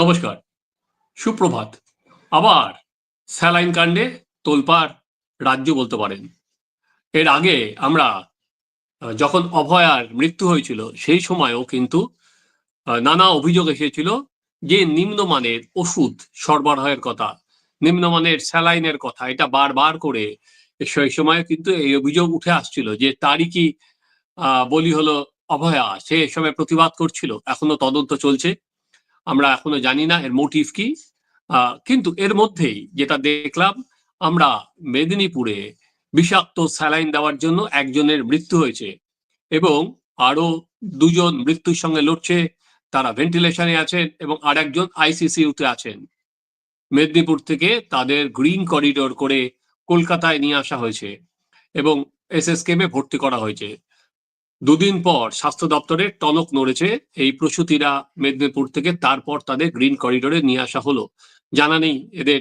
নমস্কার, সুপ্রভাত। আবার স্যালাইন কাণ্ডে তোলপাড় রাজ্য বলতে পারেন। এর আগে আমরা যখন অভয়ার মৃত্যু হয়েছিল, সেই সময়ও কিন্তু নানা অভিযোগ এসেছিল যে নিম্নমানের ওষুধ সরবরাহের কথা, নিম্নমানের স্যালাইনের কথা, এটা বারবার করে সেই সময় কিন্তু এই অভিযোগ উঠে আসছিল যে তারই কি বলি হলো অভয়া, সে এ সময় প্রতিবাদ করছিল, এখনও তদন্ত চলছে। আমরা এখনও জানি না এর মোটিভ কি। কিন্তু এর মধ্যেই যেটা দেখলাম, আমরা মেদিনীপুরে বিষাক্ত স্যালাইন দেওয়ার জন্য একজনের মৃত্যু হয়েছে এবং আরও দুজন মৃত্যুর সঙ্গে লড়ছে, তারা ভেন্টিলেশনে আছেন এবং আর একজন আইসিসিউতে আছেন। মেদিনীপুর থেকে তাদের গ্রিন করিডোর করে কলকাতায় নিয়ে আসা হয়েছে এবং এসএসকেমে ভর্তি করা হয়েছে। দুদিন পর স্বাস্থ্য দপ্তরের টনক নড়েছে। এই প্রসূতিরা মেদিনীপুর থেকে তারপর তাদের গ্রিন করিডোরে নিয়ে আসা হলো। জানা নেই এদের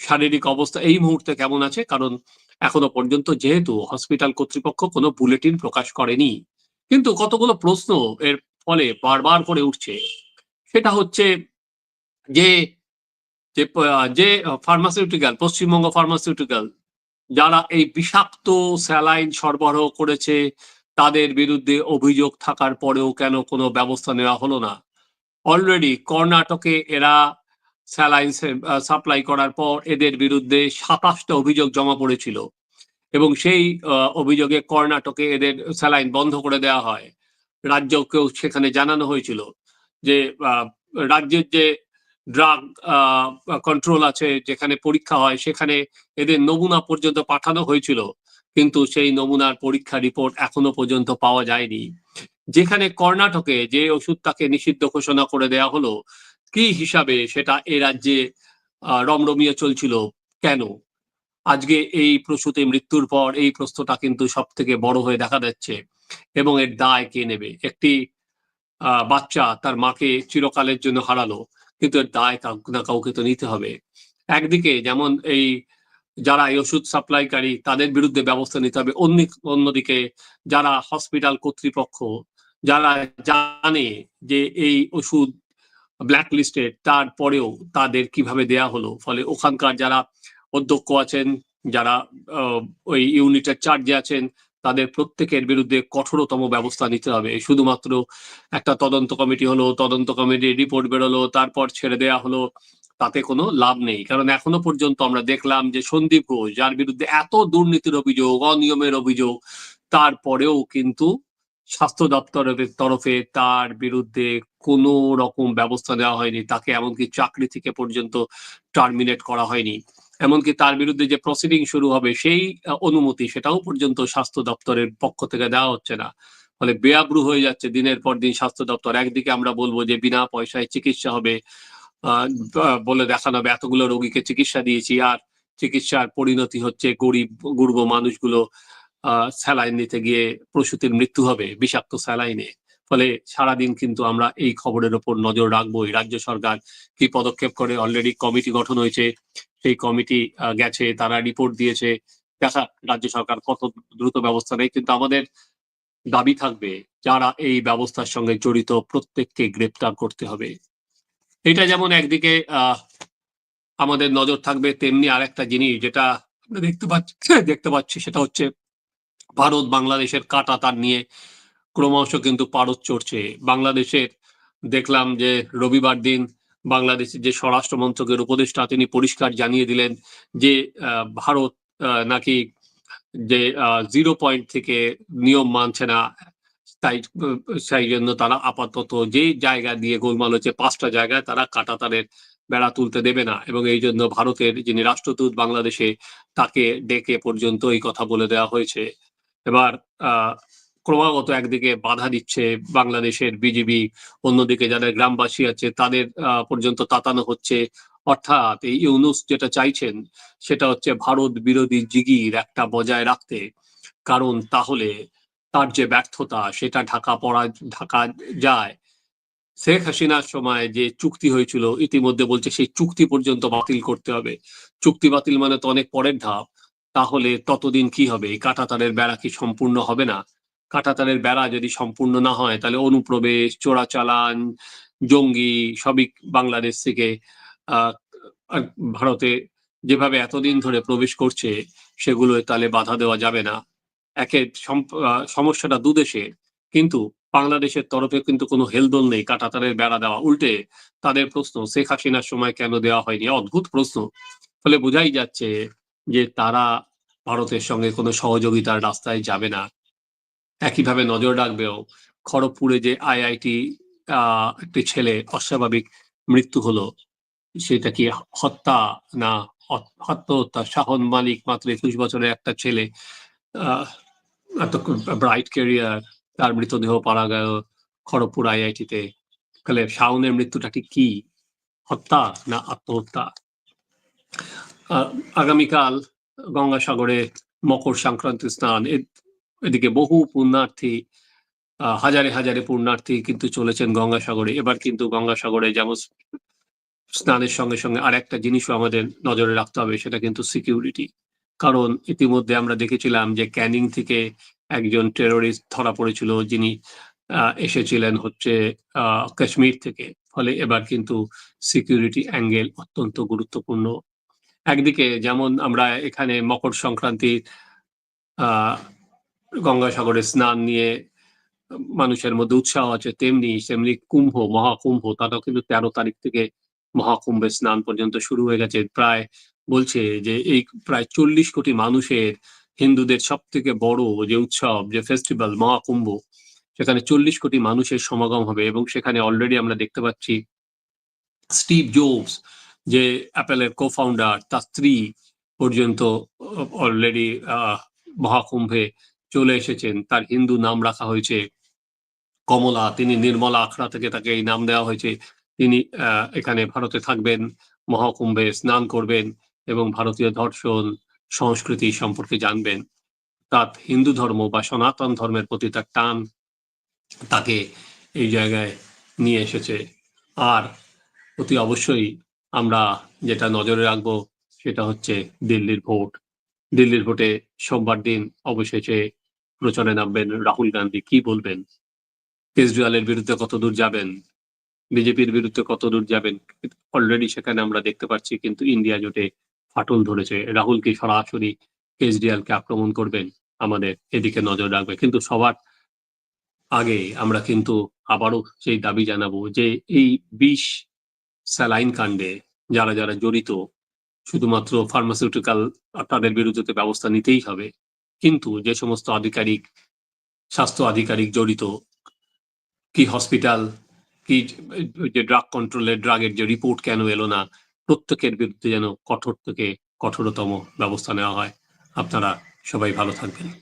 শারীরিক অবস্থা এই মুহূর্তে কেমন আছে? কারণ এখনও পর্যন্ত যেহেতু হসপিটাল কর্তৃপক্ষ কোনো বুলেটিন প্রকাশ করেনি। কিন্তু কতগুলো প্রশ্ন এর ফলে বারবার করে উঠছে। সেটা হচ্ছে যে যে ফার্মাসিউটিক্যাল পশ্চিমবঙ্গ ফার্মাসিউটিক্যাল যারা এই বিষাক্ত স্যালাইন সরবরাহ করেছে তাদের বিরুদ্ধে অভিযোগ থাকার পরেও কেন কোনো ব্যবস্থা নেওয়া হলো না? অলরেডি কর্ণাটকে এরা স্যালাইন সাপ্লাই করার পর এদের বিরুদ্ধে সাতাশটা অভিযোগ জমা পড়েছিল এবং সেই অভিযোগে কর্ণাটকে এদের স্যালাইন বন্ধ করে দেওয়া হয়। রাজ্যকেও সেখানে জানানো হয়েছিল যে রাজ্যের যে ড্রাগ কন্ট্রোল আছে, যেখানে পরীক্ষা হয়, সেখানে এদের নমুনা পর্যন্ত পাঠানো হয়েছিল। কিন্তু সেই নমুনার পরীক্ষা রিপোর্ট এখনও পর্যন্ত পাওয়া যায়নি। যেখানে কর্ণাটকে যে ওষুধটাকে নিষিদ্ধ ঘোষণা করে দেয়া হলো, কি হিসাবে সেটা এ রাজ্যে রমরমিয়ে চলছিল, কেন? আজকে এই প্রসূতি মৃত্যুর পর এই প্রশ্নটা কিন্তু সব থেকে বড় হয়ে দেখা যাচ্ছে এবং এর দায় কে নেবে? একটি বাচ্চা তার মাকে চিরকালের জন্য হারালো, কিন্তু এর দায় না কাউকে তো নিতে হবে। একদিকে যেমন এই যারা এই ওষুধ সাপ্লাইকারী, তাদের বিরুদ্ধে ব্যবস্থা নিতে হবে। অন্য, অন্যদিকে যারা হসপিটাল কর্তৃপক্ষ, যারা জানে যে এই ওষুধ ব্ল্যাক লিস্টেড তারপরেও তাদের কীভাবে দেয়া হলো। ফলে ওখানকার যারা অধ্যক্ষ আছেন, যারা ওই ইউনিটের চার্জে আছেন, তাদের প্রত্যেকের বিরুদ্ধে কঠোরতম ব্যবস্থা নিতে হবে। শুধুমাত্র একটা তদন্ত কমিটি হলো, তদন্ত কমিটির রিপোর্ট বেরোলো, তারপর ছেড়ে দেয়া হলো তাতে কোনো লাভ নেই। কারণ এখনও পর্যন্ত আমরা দেখলাম যে সন্দীপ ঘোষ, যার বিরুদ্ধে এত দুর্নীতির অভিযোগ, অনিয়মের অভিযোগ, তারপরেও কিন্তু স্বাস্থ্য দপ্তরের তরফে তার বিরুদ্ধে কোনো রকম ব্যবস্থা নেওয়া হয়নি। তাকে এমনকি চাকরি থেকে পর্যন্ত টার্মিনেট করা হয়নি। এমনকি তার বিরুদ্ধে যে প্রসিডিং শুরু হবে, সেই অনুমতি সেটাও পর্যন্ত স্বাস্থ্য দপ্তরের পক্ষ থেকে দেওয়া হচ্ছে না। ফলে বেআব্রু হয়ে যাচ্ছে দিনের পর দিন স্বাস্থ্য দপ্তর। একদিকে আমরা বলব যে বিনা পয়সায় চিকিৎসা হবে বলে দেখানো হবে, এতগুলো রোগীকে চিকিৎসা দিয়েছি, আর চিকিৎসার পরিণতি হচ্ছে গরিব গুর্ব মানুষগুলো স্যালাইন নিতে গিয়ে প্রসূতির মৃত্যু হবে, বিষাক্ত স্যালাইনে। ফলে সারাদিন কিন্তু আমরা এই খবরের ওপর নজর রাখবোই। রাজ্য সরকার কি পদক্ষেপ করে? অলরেডি কমিটি গঠন হয়েছে। সেই কমিটি গেছে, তারা রিপোর্ট দিয়েছে। দেখা, রাজ্য সরকার কত দ্রুত ব্যবস্থা নেয়, কিন্তু আমাদের দাবি থাকবে, যারা এই ব্যবস্থার সঙ্গে জড়িত, প্রত্যেককে গ্রেপ্তার করতে হবে। এটা যেমন একদিকে আমাদের নজর থাকবে, তেমনি আরেকটা জিনিস যেটা আমরা দেখতে পাচ্ছি দেখতে পাচ্ছি, সেটা হচ্ছে ভারত বাংলাদেশের কাটা তার নিয়ে ক্রমশ কিন্তু পারদ চড়ছে। বাংলাদেশের দেখলাম যে রবিবার দিন বাংলাদেশের যে স্বরাষ্ট্র মন্ত্রকের উপদেষ্টা তিনি পরিষ্কার জানিয়ে দিলেন যে ভারত নাকি যে জিরো পয়েন্ট থেকে নিয়ম মানছে না। তাই সেই জন্য তারা আপাতত যে জায়গা দিয়ে গোলমাল হচ্ছে, পাঁচটা জায়গায় তারা কাটাতারের বেড়া তুলতে দেবে না। এবং এই জন্য ভারতের যিনি রাষ্ট্রদূত বাংলাদেশে, তাকে ডেকে পর্যন্ত এই কথা বলে দেওয়া হয়েছে। এবার ক্রমাগত একদিকে বাধা দিচ্ছে বাংলাদেশের বিজিবি, অন্যদিকে যারা গ্রামবাসী আছে, তাদের পর্যন্ত তাতানো হচ্ছে। অর্থাৎ এই ইউনুস যেটা চাইছেন, সেটা হচ্ছে ভারত বিরোধী জিগির একটা বজায় রাখতে। কারণ তাহলে তার যে ব্যর্থতা সেটা ঢাকা পড়া, ঢাকা যায়। শেখ হাসিনার সময় যে চুক্তি হয়েছিল, ইতিমধ্যে বলছে সেই চুক্তি পর্যন্ত বাতিল করতে হবে। চুক্তি বাতিল মানে তো অনেক পরের ধাপ। তাহলে ততদিন কি হবে? এই কাঁটাতারের বেড়া কি সম্পূর্ণ হবে না? কাঁটাতারের বেড়া যদি সম্পূর্ণ না হয়, তাহলে অনুপ্রবেশ, চোরাচালান, জঙ্গি সবই বাংলাদেশ থেকে ভারতে যেভাবে এতদিন ধরে প্রবেশ করছে সেগুলো তাহলে বাধা দেওয়া যাবে না। একের সমস্যাটা দুদেশে কিন্তু বাংলাদেশের তরফে কিন্তু কোনো হেলদোল নেই, কাটাতারের বেড়া দেওয়া। উল্টে তাদের প্রশ্ন, শেখ হাসিনার সময় কেন দেওয়া হয়নি? অদ্ভুত প্রশ্ন। ফলে বোঝাই যাচ্ছে যে তারা ভারতের সঙ্গে কোনো সহযোগিতার রাস্তায় যাবে না। একইভাবে নজর রাখবেও, খড়গপুরে যে আইআইটি একটি ছেলে অস্বাভাবিক মৃত্যু হলো, সেটা কি হত্যা না হত- আত্মহত্যা শাহন মালিক মাত্র একুশ বছরের একটা ছেলে ব্রাইট ক্যারিয়ার তার মৃতদেহ পাওয়া গেল খড়গপুর আইআইটিতে তাহলে শাওনের মৃত্যুটা ঠিক কি? হত্যা না আত্মহত্যা? আগামীকাল গঙ্গাসাগরে মকর সংক্রান্তি স্নান। এদিকে বহু পুণ্যার্থী হাজারে হাজারে পুণ্যার্থী কিন্তু চলেছেন গঙ্গাসাগরে। এবার কিন্তু গঙ্গাসাগরে যেমন স্নানের সঙ্গে সঙ্গে আর একটা জিনিসও আমাদের নজরে রাখতে হবে, সেটা কিন্তু সিকিউরিটি কারণ ইতিমধ্যে আমরা দেখেছিলাম যে ক্যানিং থেকে একজন টেরোরিস্ট ধরা পড়েছিল, যিনি এসেছিলেন হচ্ছে কাশ্মীর থেকে। ফলে এবার কিন্তু সিকিউরিটি অ্যাঙ্গেল অত্যন্ত গুরুত্বপূর্ণ। একদিকে যেমন আমরা এখানে মকর সংক্রান্তি আহ, গঙ্গাসাগরে স্নান নিয়ে মানুষের মধ্যে উৎসাহ আছে, তেমনি তেমনি কুম্ভ, মহাকুম্ভ তারাও কিন্তু তেরো তারিখ থেকে মহাকুম্ভে স্নান পর্যন্ত শুরু হয়ে গেছে। প্রায় বলছে যে এই প্রায় চল্লিশ কোটি মানুষের হিন্দুদের সব থেকে বড় যে উৎসব, যে ফেস্টিভ্যাল মহাকুম্ভ, সেখানে চল্লিশ কোটি মানুষের সমাগম হবে এবং সেখানে অলরেডি আমরা দেখতে পাচ্ছি স্টিভ জোবস, যে অ্যাপেলের কো ফাউন্ডার তার স্ত্রী পর্যন্ত অলরেডি মহাকুম্ভে চলে এসেছেন। তার হিন্দু নাম রাখা হয়েছে কমলা, তিনি নির্মলা আখড়া থেকে তাকে এই নাম দেওয়া হয়েছে। তিনি এখানে ভারতে থাকবেন, মহাকুম্ভে স্নান করবেন। এবং ভারতীয় দর্শন সংস্কৃতি সম্পর্কে জানবেন। তার হিন্দু ধর্ম বা সনাতন ধর্মের প্রতি তার টান তাকে এই জায়গায় নিয়ে এসেছে। আর অতি অবশ্যই আমরা যেটা নজরে রাখব সেটা হচ্ছে দিল্লির ভোট। দিল্লির ভোটে সোমবার দিন অবশেষে প্রচারে নামবেন রাহুল গান্ধী। কি বলবেন? কেজরিওয়ালের বিরুদ্ধে কত দূর যাবেন? বিজেপির বিরুদ্ধে কত দূর যাবেন? অলরেডি সেখানে আমরা দেখতে পাচ্ছি, কিন্তু ইন্ডিয়া জোটে ফাটল ধরেছে। রাহুল কি সরাসরি কেজরিওয়ালকে আক্রমণ করবেন? আমাদের এদিকে নজর রাখবে। কিন্তু সবার আগে আমরা কিন্তু আবারও সেই দাবি জানাব যে এই বিষ স্যালাইন কাণ্ডে যারা যারা জড়িত, শুধুমাত্র ফার্মাসিউটিক্যাল তাদের বিরুদ্ধে ব্যবস্থা নিতেই হবে। কিন্তু যে সমস্ত আধিকারিক, স্বাস্থ্য আধিকারিক জড়িত, কি হসপিটাল কি যে ড্রাগ কন্ট্রোলের ড্রাগের যে রিপোর্ট কেন এলো না প্রত্যেকের বিরুদ্ধে যেন কঠোর থেকে কঠোরতম ব্যবস্থা নেওয়া হয়। আপনারা সবাই ভালো থাকবেন।